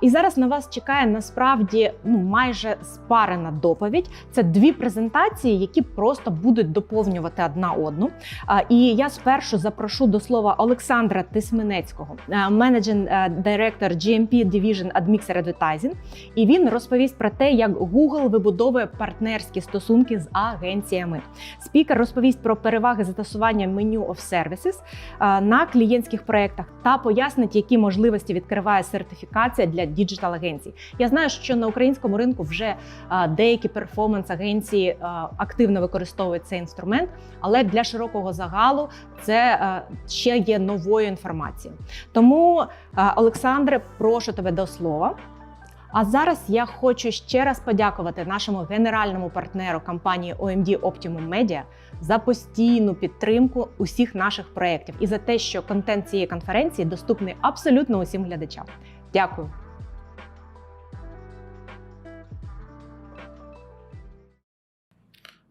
І зараз на вас чекає насправді ну майже спарена доповідь. Це дві презентації, які просто будуть доповнювати одна одну. І я спершу запрошу до слова Олександра Тисменецького, менеджер директор GMP Division Admixer Advertising. І він розповість про те, як Google вибудовує партнерські стосунки з агенціями. Спікер розповість про переваги застосування меню of services а, на клієнтських проєктах та пояснить, які можливості відкриває сертифікація для діджитал агенцій. Я знаю, що на українському ринку вже деякі перформанс-агенції активно використовують цей інструмент, але для широкого загалу це ще є новою інформацією. Тому, Олександре, прошу тебе до слова. А зараз я хочу ще раз подякувати нашому генеральному партнеру компанії OMD Optimum Media за постійну підтримку усіх наших проєктів і за те, що контент цієї конференції доступний абсолютно усім глядачам. Дякую.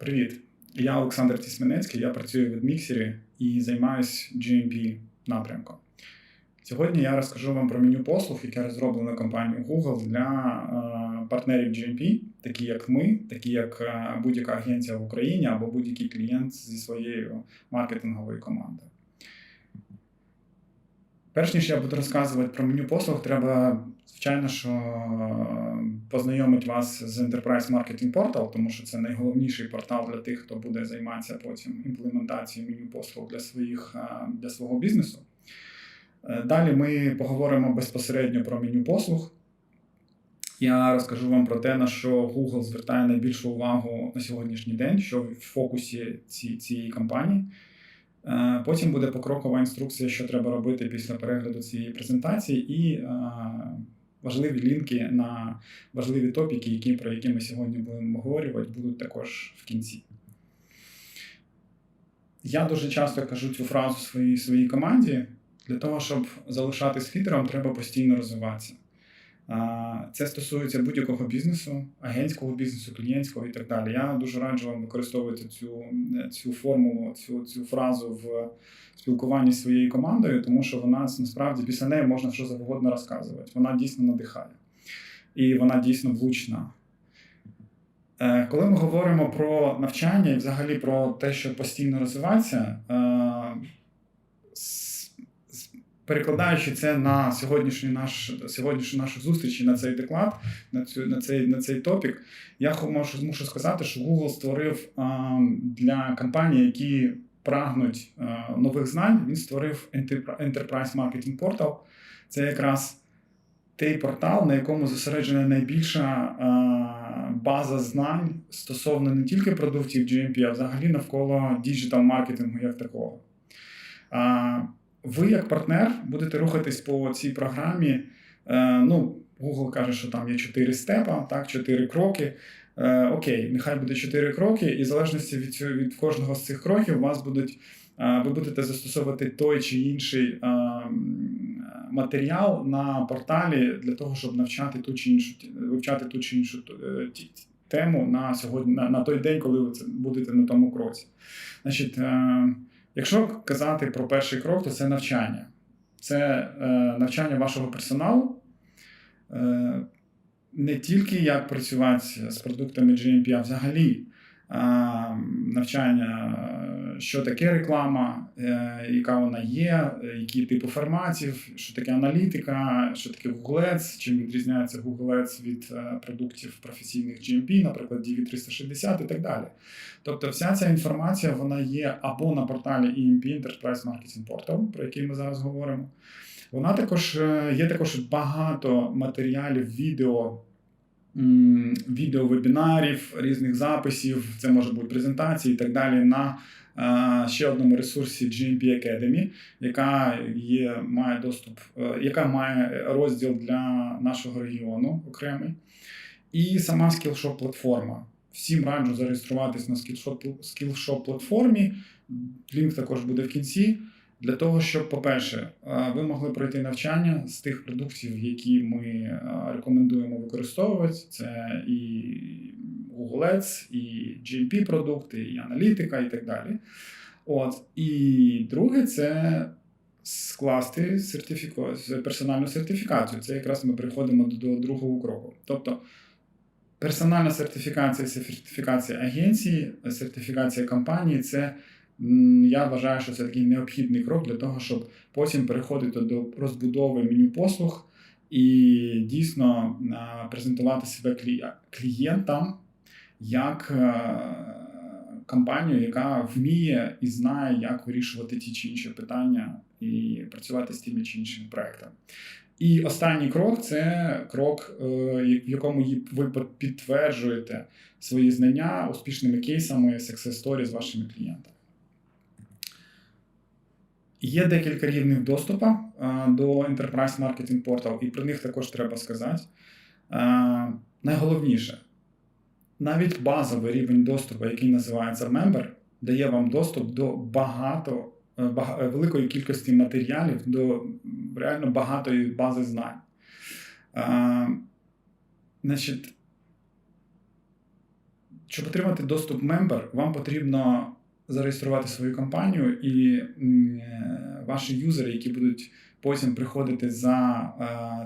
Привіт, я Олександр Тісменецький, я працюю в Admixer і займаюся GMP напрямком. Сьогодні я розкажу вам про меню послуг, яке розроблено компанією Google для е, партнерів GMP, такі як ми, такі як е, будь-яка агенція в Україні або будь-який клієнт зі своєю маркетинговою командою. Перш ніж я буду розказувати про меню послуг, треба, звичайно, що е, познайомити вас з Enterprise Marketing Portal, тому що це найголовніший портал для тих, хто буде займатися потім імплементацією меню послуг для, своїх, е, для свого бізнесу. Е, Далі ми поговоримо безпосередньо про меню послуг. Я розкажу вам про те, на що Google звертає найбільшу увагу на сьогоднішній день, що в фокусі ці, цієї кампанії. Е, Потім буде покрокова інструкція, що треба робити після перегляду цієї презентації, і е, важливі лінки на важливі топіки, які, про які ми сьогодні будемо обговорювати, будуть також в кінці. Я дуже часто кажу цю фразу своїй своїй команді. Для того, щоб залишатись лідером, треба постійно розвиватися. Це стосується будь-якого бізнесу, агентського бізнесу, клієнтського і так далі. Я дуже раджу вам використовувати цю, цю формулу, цю, цю фразу в спілкуванні з своєю командою, тому що вона насправді після неї можна що завгодно розказувати. Вона дійсно надихає. І вона дійсно влучна. Е, Коли ми говоримо про навчання і взагалі про те, що постійно розвиватися, е, перекладаючи це на сьогоднішній наш, сьогоднішню нашу зустріч і на цей доклад, на, цю, на, цей, на цей топік, я можу, мушу сказати, що Google створив е, для компаній, які прагнуть е, нових знань, він створив Enterprise Marketing Portal. Це якраз той портал, на якому зосереджена найбільша е, база знань стосовно не тільки продуктів GMP, а взагалі навколо діджитал маркетингу як такого. А, ви, як партнер, будете рухатись по цій програмі. Е, ну, Google каже, що там є чотири степа, так, чотири кроки. Е, окей, нехай буде чотири кроки, і в залежності від, цього, від кожного з цих кроків, у вас будуть, е, ви будете застосовувати той чи інший е, матеріал на порталі для того, щоб навчати ту чи іншу вивчати ту чи іншу е, тему на сьогодні, на, на той день, коли ви це будете на тому кроці. Значить, е, якщо казати про перший крок, то це навчання. Це е, навчання вашого персоналу. Е, не тільки як працювати з продуктами GMP, а взагалі навчання, що таке реклама, е, яка вона є, е, які типи форматів, що таке аналітика, що таке Google Ads, чим відрізняється Google Ads від е, продуктів професійних GMP, наприклад, DV360 і так далі. Тобто, вся ця інформація вона є або на порталі EMP Enterprise Marketing Portal, про який ми зараз говоримо. Вона також є також багато матеріалів, відео, м, відеовебінарів, різних записів. Це може бути презентації і так далі на ще одному ресурсі GMP Academy, яка є, має доступ, е, яка має розділ для нашого регіону окремий. І сама Skillshop платформа. Всім раджу зареєструватись на Skillshop, платформі. Лінк також буде в кінці. Для того, щоб, по-перше, е, ви могли пройти навчання з тих продуктів, які ми е, рекомендуємо використовувати. Це і Google Ads, і GMP продукти, і аналітика, і так далі. От. І друге, це скласти сертифіку... персональну сертифікацію. Це якраз ми переходимо до, до другого кроку. Тобто персональна сертифікація, сертифікація агенції, сертифікація компанії це я вважаю, що це такий необхідний крок для того, щоб потім переходити до розбудови меню послуг і дійсно презентувати себе клієнтам як е, компанію, яка вміє і знає, як вирішувати ті чи інші питання і працювати з тими чи іншими проектами. І останній крок це крок, е, в якому ви підтверджуєте свої знання успішними кейсами success story з вашими клієнтами. Є декілька рівнів доступу е, до Enterprise Marketing Portal, і про них також треба сказати. Найголовніше, навіть базовий рівень доступу, який називається Member, дає вам доступ до багато, е, бага- великої кількості матеріалів, до реально багатої бази знань. Е, Значить, щоб отримати доступ Member, вам потрібно зареєструвати свою компанію, і е, ваші юзери, які будуть потім приходити за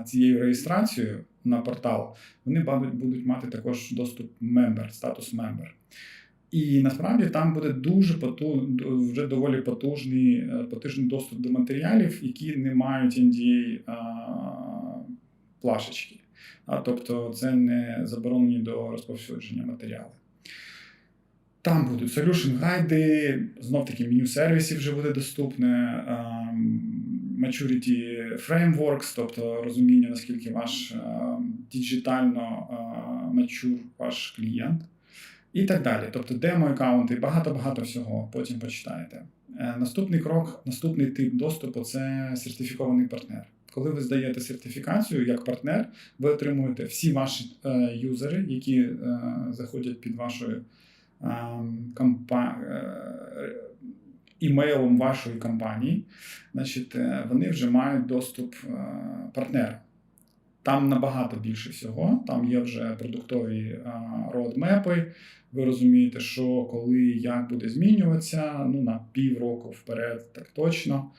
е, цією реєстрацією на портал, вони будуть, мати також доступ Member, статус Member. І насправді там буде дуже поту, вже доволі потужний, е, потужний доступ до матеріалів, які не мають NDA а, плашечки. А, тобто це не заборонені до розповсюдження матеріали. Там будуть solution гайди, знов таки меню сервісів вже буде доступне, ем, maturity frameworks, тобто розуміння, наскільки ваш ем, діджитально е, mature ваш клієнт. І так далі. Тобто демо-аккаунти, багато-багато всього, потім почитаєте. Е, Наступний крок, наступний тип доступу це сертифікований партнер. Коли ви здаєте сертифікацію як партнер, ви отримуєте всі ваші е, юзери, які е, заходять під вашою е, компа- е, імейлом вашої компанії, значить, е, вони вже мають доступ е, партнера. Там набагато більше всього. Там є вже продуктові родмепи. Ви розумієте, що коли як буде змінюватися, ну на півроку вперед, так точно.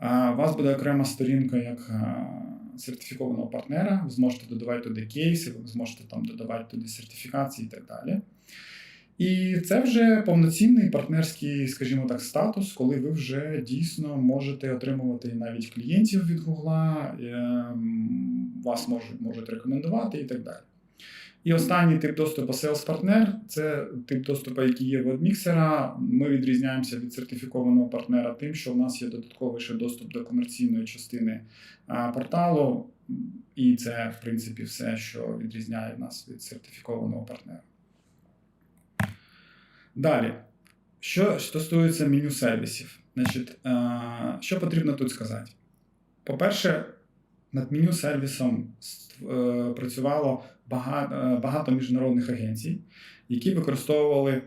У вас буде окрема сторінка як сертифікованого партнера. Ви зможете додавати туди кейси, ви зможете там додавати туди сертифікації і так далі. І це вже повноцінний партнерський, скажімо так, статус, коли ви вже дійсно можете отримувати навіть клієнтів від Гугла, ем, вас можуть, можуть рекомендувати і так далі. І останній тип доступу Sales партнер це тип доступу, який є в WebMixer. Ми відрізняємося від сертифікованого партнера тим, що в нас є додатковий ще доступ до комерційної частини порталу, і це, в принципі, все, що відрізняє нас від сертифікованого партнера. Далі, що стосується меню сервісів, значить, е, що потрібно тут сказати? По-перше, над меню сервісом е, працювало багато, багато міжнародних агенцій, які використовували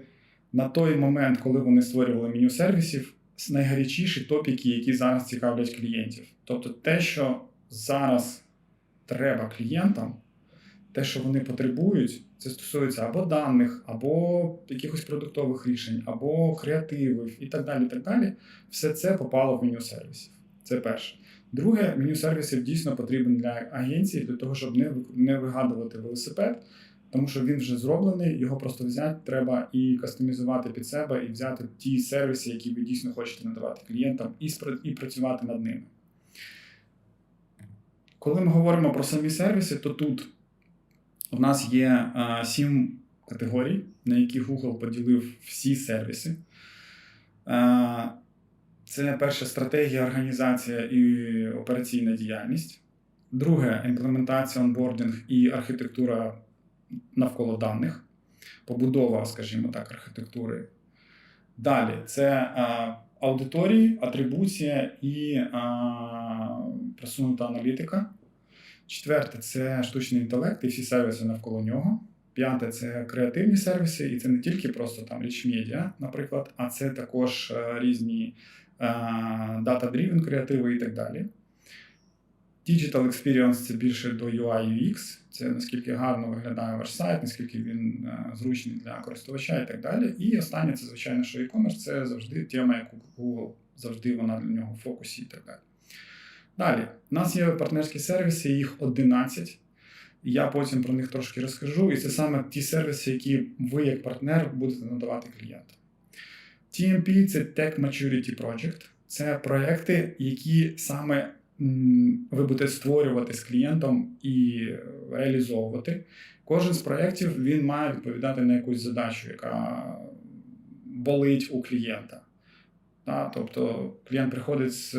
на той момент, коли вони створювали меню сервісів, найгарячіші топіки, які зараз цікавлять клієнтів. Тобто те, що зараз треба клієнтам, те, що вони потребують, це стосується або даних, або якихось продуктових рішень, або креативів і так далі. так далі. Все це попало в меню сервісів. Це перше. Друге, меню сервісів дійсно потрібен для агенції, для того, щоб не, не вигадувати велосипед, тому що він вже зроблений, його просто взяти треба і кастомізувати під себе, і взяти ті сервіси, які ви дійсно хочете надавати клієнтам, і, і працювати над ними. Коли ми говоримо про самі сервіси, то тут у нас є сім категорій, на які Google поділив всі сервіси. Це перше стратегія, організація і операційна діяльність. Друге імплементація, онбординг і архітектура навколо даних, побудова, скажімо так, архітектури. Далі це а, аудиторії, атрибуція і просунута аналітика. Четверте це штучний інтелект і всі сервіси навколо нього. П'яте це креативні сервіси, і це не тільки просто там річ медіа, наприклад, а це також е, різні data-driven креативи і так далі. Digital Experience це більше до UI UX, це наскільки гарно виглядає ваш сайт, наскільки він е, зручний для користувача і так далі. І останнє це, звичайно, що e-commerce це завжди тема, яку Google завжди вона для нього в фокусі і так далі. Далі, у нас є партнерські сервіси, їх 11. Я потім про них трошки розкажу. І це саме ті сервіси, які ви, як партнер, будете надавати клієнтам. TMP це Tech Maturity Project. Це проекти, які саме ви будете створювати з клієнтом і реалізовувати. Кожен з проєктів він має відповідати на якусь задачу, яка болить у клієнта. Та, тобто клієнт приходить з,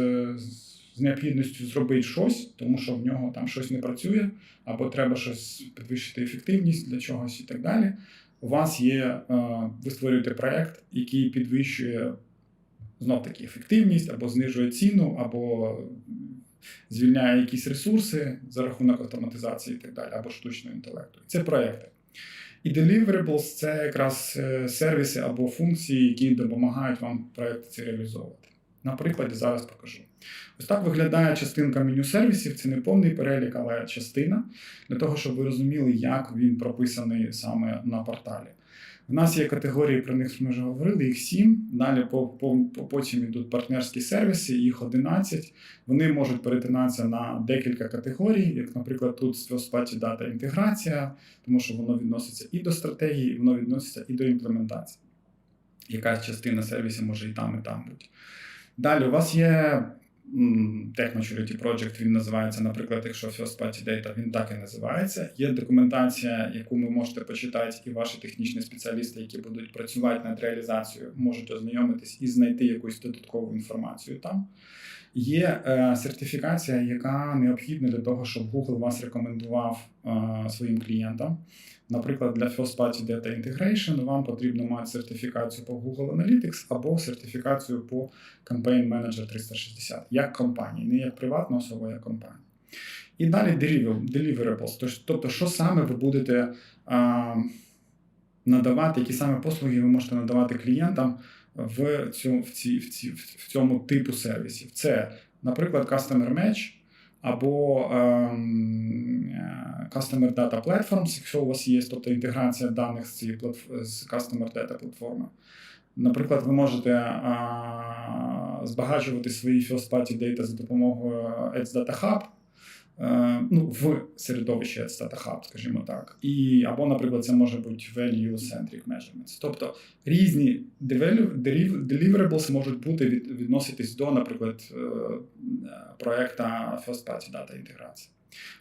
з необхідністю зробити щось, тому що в нього там щось не працює, або треба щось підвищити ефективність для чогось і так далі. У вас є, е, ви створюєте проєкт, який підвищує знов таки ефективність, або знижує ціну, або звільняє якісь ресурси за рахунок автоматизації і так далі, або штучного інтелекту. Це проєкти. І deliverables – це якраз е, сервіси або функції, які допомагають вам проєкт ці реалізовувати. На прикладі зараз покажу. Ось так виглядає частинка меню сервісів. Це не повний перелік, але частина для того, щоб ви розуміли, як він прописаний саме на порталі. У нас є категорії, про них ми вже говорили, їх сім. Далі по, по, по- потім йдуть партнерські сервіси, їх 11. Вони можуть перетинатися на декілька категорій, як, наприклад, тут Party Data інтеграція, тому що воно відноситься і до стратегії, і воно відноситься і до імплементації. Якась частина сервісів може і там, і там бути. Далі у вас є Tech Maturity Project, він називається, наприклад, якщо First Party Data, він так і називається. Є документація, яку ви можете почитати, і ваші технічні спеціалісти, які будуть працювати над реалізацією, можуть ознайомитись і знайти якусь додаткову інформацію там. Є е, сертифікація, яка необхідна для того, щоб Google вас рекомендував е, своїм клієнтам. Наприклад, для First Party Data Integration вам потрібно мати сертифікацію по Google Analytics або сертифікацію по Campaign Manager 360, як компанії, не як приватна особа, як компанія. І далі deliver- deliverables, тобто, що саме ви будете а, надавати, які саме послуги ви можете надавати клієнтам в, цьому, в, ці, в, ці, в цьому типу сервісів. Це, наприклад, Customer Match або ем, е, Customer Data Platforms, якщо у вас є, тобто інтеграція даних з цієї з Customer Data платформи. Наприклад, ви можете а, збагачувати свої first party data за допомогою Ads Data Hub, е, ну, в середовищі Ads Hub, скажімо так. І, або, наприклад, це може бути value-centric measurements. Тобто різні deliverables можуть бути від, відноситись до, наприклад, е, проекта first party data інтеграції.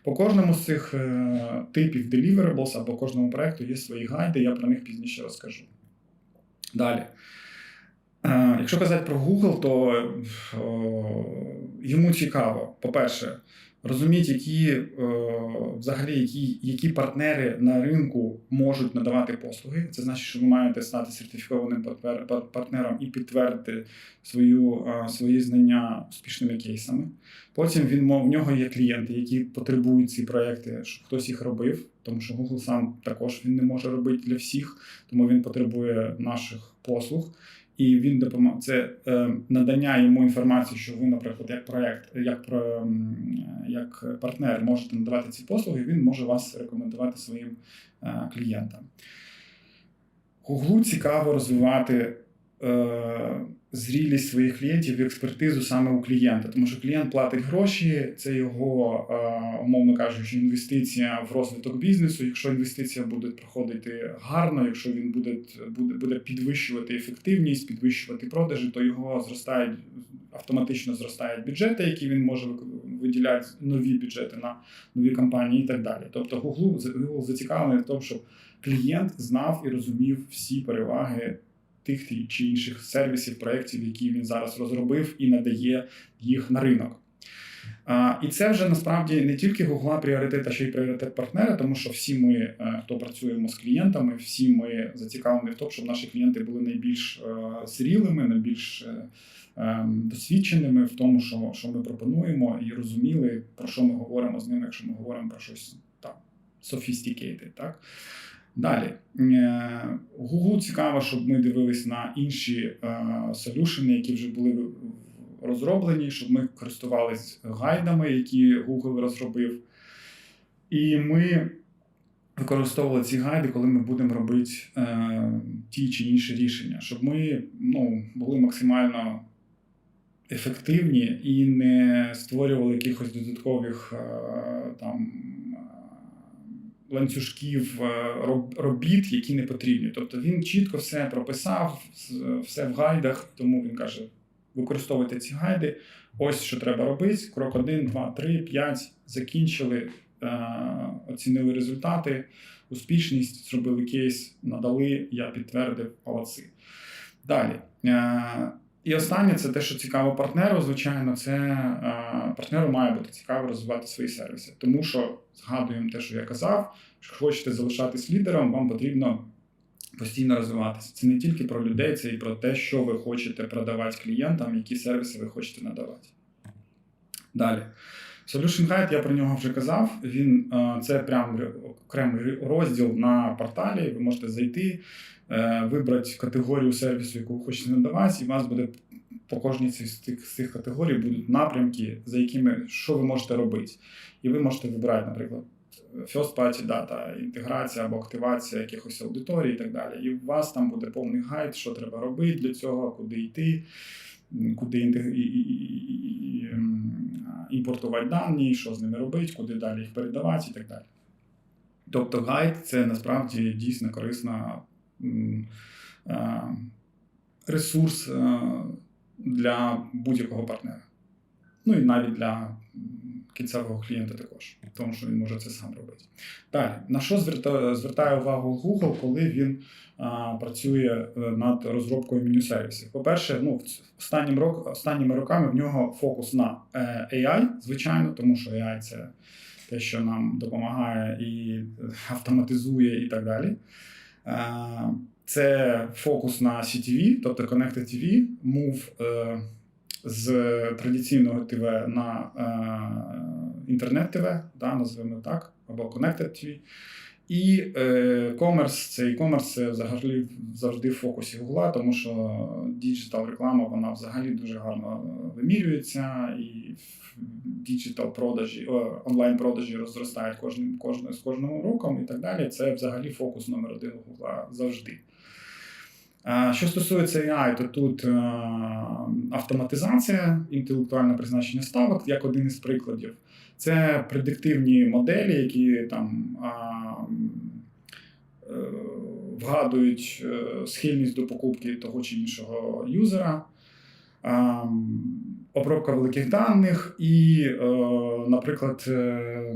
По кожному з цих е, типів deliverables або кожному проекту є свої гайди, я про них пізніше розкажу. Далі. Е, Якщо казати про Google, то е, йому цікаво, по-перше, розуміти, які е, взагалі які, які партнери на ринку можуть надавати послуги. Це значить, що ви маєте стати сертифікованим партнер- партнером і підтвердити свою, е, свої знання успішними кейсами. Потім він в нього є клієнти, які потребують ці проекти, щоб хтось їх робив, тому що Google сам також він не може робити для всіх, тому він потребує наших послуг. І він допомог це е, надання йому інформації, що ви, наприклад, як проект, як про як партнер можете надавати ці послуги, він може вас рекомендувати своїм е, клієнтам. Гуглу цікаво розвивати е, зрілість своїх клієнтів і експертизу саме у клієнта, тому що клієнт платить гроші, це його, е, умовно кажучи, інвестиція в розвиток бізнесу. Якщо інвестиція буде проходити гарно, якщо він буде, буде, буде підвищувати ефективність, підвищувати продажі, то його зростають автоматично зростають бюджети, які він може виділяти нові бюджети на нові компанії і так далі. Тобто Google, Google зацікавлений в тому, щоб клієнт знав і розумів всі переваги тих чи інших сервісів, проєктів, які він зараз розробив і надає їх на ринок. А, і це вже насправді не тільки Google пріоритет, а ще й пріоритет партнера, тому що всі ми, е, хто працюємо з клієнтами, всі ми зацікавлені в тому, щоб наші клієнти були найбільш е, зрілими, найбільш е, е, досвідченими в тому, що, що ми пропонуємо, і розуміли, про що ми говоримо з ними, якщо ми говоримо про щось там sophisticated, так? Далі. Е, Google цікаво, щоб ми дивились на інші солюшени, які вже були розроблені, щоб ми користувались гайдами, які Google розробив. І ми використовували ці гайди, коли ми будемо робити е, ті чи інші рішення, щоб ми ну, були максимально ефективні і не створювали якихось додаткових е, там е, ланцюжків е, робіт, які не потрібні. Тобто він чітко все прописав, все в гайдах, тому він каже: використовуйте ці гайди. Ось що треба робити. Крок 1, 2, 3, 5. Закінчили, е, оцінили результати, успішність, зробили кейс, надали, я підтвердив молодці. Далі. І останнє це те, що цікаво партнеру. Звичайно, це е, партнеру має бути цікаво розвивати свої сервіси. Тому що згадуємо те, що я казав, що хочете залишатись лідером, вам потрібно постійно розвиватися. Це не тільки про людей, це і про те, що ви хочете продавати клієнтам, які сервіси ви хочете надавати. Далі. Solution Guide, я про нього вже казав. Він е, це прям окремий розділ на порталі. Ви можете зайти, вибрати категорію сервісу, яку ви хочете надавати, і у вас буде по кожній з цих, цих категорій будуть напрямки, за якими що ви можете робити. І ви можете вибирати, наприклад, first party data, інтеграція або активація якихось аудиторій і так далі. І у вас там буде повний гайд, що треба робити для цього, куди йти, куди імпортувати дані, що з ними робити, куди далі їх передавати і так далі. Тобто гайд це насправді дійсно корисна е, ресурс е, для будь-якого партнера. Ну і навіть для кінцевого клієнта також, тому що він може це сам робити. Далі, на що зверта- звертає увагу Google, коли він а, працює е, над розробкою меню сервісів? По-перше, ну, останнім рок, останніми роками в нього фокус на е, AI, звичайно, тому що AI це те, що нам допомагає і автоматизує, і так далі. Е, Це фокус на CTV, тобто Connected TV, Move е, з традиційного ТВ на е, інтернет-ТВ, да, називаємо так, або Connected TV. І е, комерс, це e-commerce це взагалі завжди в фокусі Гугла, тому що діджитал реклама вона взагалі дуже гарно вимірюється, і діджитал продажі, онлайн продажі розростають кожним, кожним, з кожним роком і так далі. Це взагалі фокус номер один Гугла завжди. Що стосується AI, то тут е, автоматизація, інтелектуальне призначення ставок, як один із прикладів. Це предиктивні моделі, які там а, е, вгадують е, схильність до покупки того чи іншого юзера. А, Обробка великих даних і, е, наприклад, е,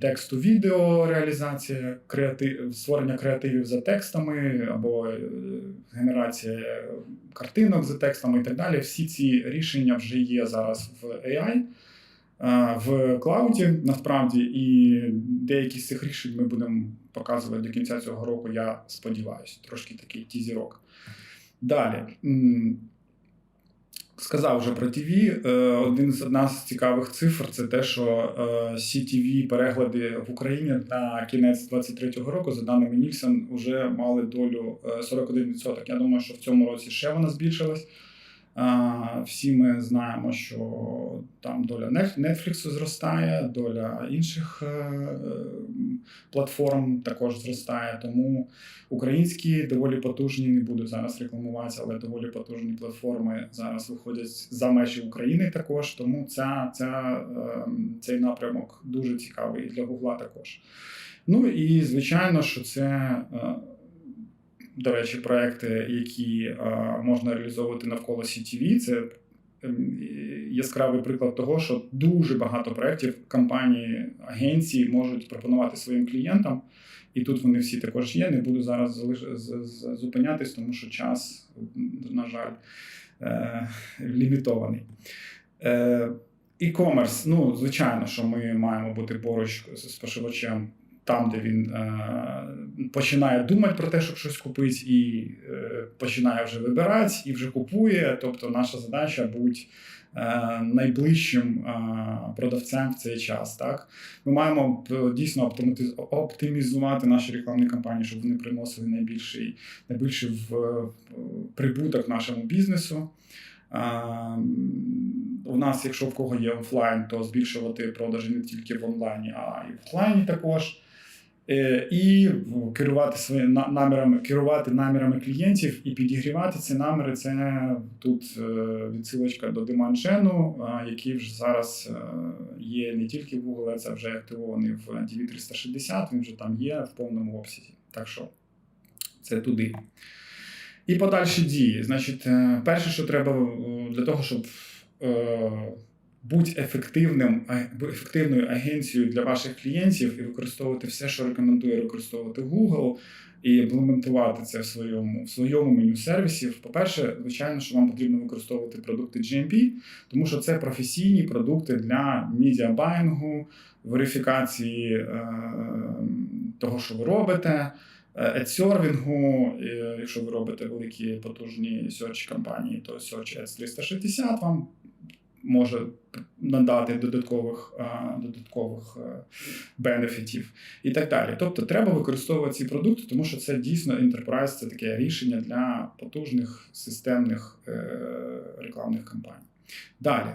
тексту відео реалізація, креатив, створення креативів за текстами або е, генерація картинок за текстами і так далі. Всі ці рішення вже є зараз в AI. Е, В клауді насправді, і деякі з цих рішень ми будемо показувати до кінця цього року. Я сподіваюся, трошки такий тізірок. Далі. Сказав вже про ТВ. Е, Один з одна з цікавих цифр це те, що е, CTV перегляди в Україні на кінець 23-го року, за даними Нільсон, вже мали долю е, 41%. Я думаю, що в цьому році ще вона збільшилась. Всі ми знаємо, що там доля Net- Netflix зростає, доля інших е, е, платформ також зростає. Тому українські доволі потужні, не буду зараз рекламуватися, але доволі потужні платформи зараз виходять за межі України також. Тому ця, ця, е, цей напрямок дуже цікавий для Гугла також. Ну і звичайно, що це. До речі, проекти, які можна реалізовувати навколо CTV, це ем, яскравий приклад того, що дуже багато проєктів компанії, агенції можуть пропонувати своїм клієнтам. І тут вони всі також є. Не буду зараз зупинятись, тому що час, на жаль, е- лімітований. Е- E-commerce, ну, звичайно, що ми маємо бути поруч з споживачем там, де він е- починає думати про те, щоб щось купити, і е- починає вже вибирати, і вже купує. Тобто, наша задача бути е- найближчим е- продавцем в цей час. Так? Ми маємо е, дійсно оптимізувати наші рекламні кампанії, щоб вони приносили найбільший, найбільший в, в прибуток нашому бізнесу. У нас, якщо в кого є офлайн, то збільшувати продажі не тільки в онлайні, а й в офлайні також. Е, І керувати своїми намірами, керувати намірами клієнтів і підігрівати ці наміри. Це тут е, відсилочка до Деманджену, який вже зараз е, є не тільки в Google, це вже активований в DV360, Він вже там є в повному обсязі. Так що це туди. І подальші дії. Значить, перше, що треба для того, щоб бути ефективним, ефективною агенцією для ваших клієнтів і використовувати все, що рекомендує використовувати Google, і імплементувати це в своєму, в своєму меню сервісів. По-перше, звичайно, що вам потрібно використовувати продукти GMP, тому що це професійні продукти для медіабайнгу, верифікації е, того, що ви робите. Адсервінгу, якщо ви робите великі потужні search кампанії, то Search Ads 360 вам може надати додаткових, додаткових е, бенефітів і так далі. Тобто треба використовувати ці продукти, тому що це дійсно enterprise, це таке рішення для потужних системних е, рекламних кампаній. Далі.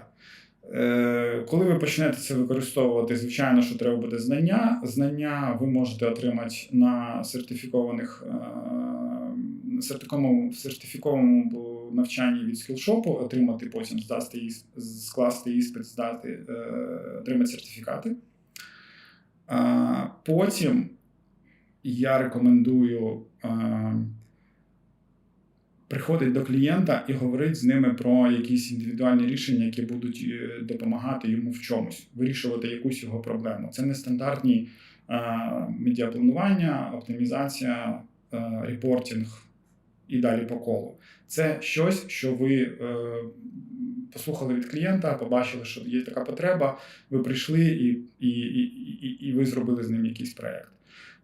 Е, Коли ви почнете це використовувати, звичайно, що треба буде знання. Знання ви можете отримати на сертифікованих е, сертифікованому, сертифікованому навчанні від скілшопу, отримати потім здасти скласти іспит, здати, е, отримати сертифікати. Потім я рекомендую приходити до клієнта і говорити з ними про якісь індивідуальні рішення, які будуть е, допомагати йому в чомусь, вирішувати якусь його проблему. Це не стандартні е, медіапланування, оптимізація, е, репортинг і далі по колу. Це щось, що ви послухали від клієнта, побачили, що є така потреба, ви прийшли і, і, і, і, ви зробили з ним якийсь проєкт.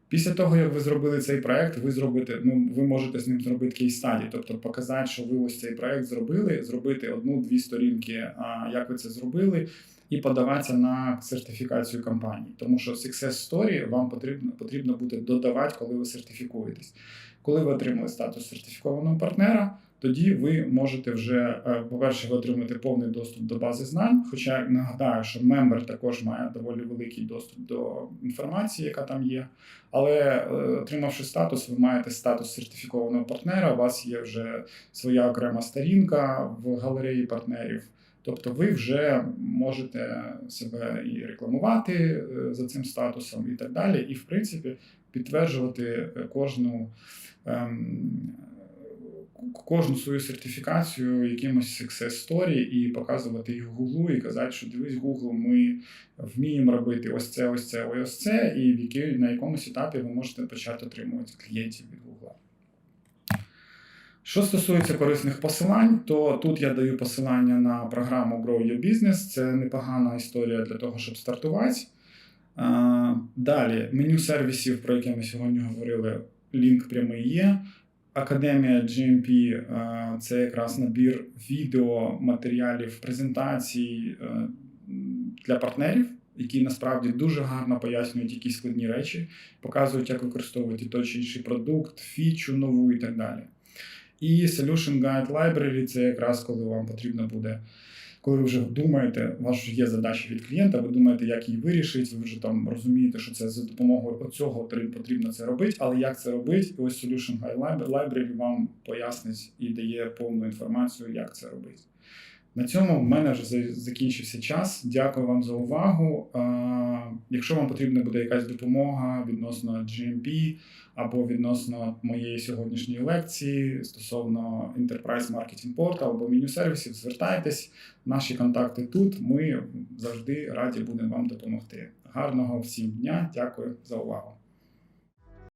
Після того, як ви зробили цей проект, ви зробите, ну ви можете з ним зробити кейс стаді, тобто показати, що ви ось цей проект зробили, зробити одну-дві сторінки, а як ви це зробили, і подаватися на сертифікацію компанії. Тому що success story вам потрібно потрібно буде додавати, коли ви сертифікуєтесь. Коли ви отримали статус сертифікованого партнера, тоді ви можете вже, е, по-перше, ви отримаєте повний доступ до бази знань. Хоча нагадаю, що мембер також має доволі великий доступ до інформації, яка там є. Але е, отримавши статус, ви маєте статус сертифікованого партнера. У вас є вже своя окрема сторінка в галереї партнерів. Тобто ви вже можете себе і рекламувати е, за цим статусом, і так далі, і в принципі підтверджувати кожну. ем, Кожну свою сертифікацію якимось success story і показувати їх Гуглу, і казати, що дивись, Google, ми вміємо робити ось це, ось це, ось це, і в який, на якомусь етапі ви можете почати отримувати клієнтів від Google. Що стосується корисних посилань, то тут я даю посилання на програму Grow Your Business. Це непогана історія для того, щоб стартувати. Далі, меню сервісів, про яке ми сьогодні говорили, лінк прямий є. Академія GMP е, це якраз набір відео, матеріалів, презентацій е, для партнерів, які насправді дуже гарно пояснюють якісь складні речі, показують, як використовувати той чи інший продукт, фічу нову і так далі. І Solution Guide Library це якраз коли вам потрібно буде, коли ви вже думаєте, у вас вже є задача від клієнта, ви думаєте, як її вирішити, ви вже там розумієте, що це за допомогою цього потрібно це робити, але як це робити, ось Solution Library вам пояснить і дає повну інформацію, як це робити. На цьому в мене вже закінчився час. Дякую вам за увагу. Якщо вам потрібна буде якась допомога відносно GMP або відносно моєї сьогоднішньої лекції стосовно Enterprise Marketing Portal або меню сервісів, звертайтесь. Наші контакти тут. Ми завжди раді будемо вам допомогти. Гарного всім дня. Дякую за увагу.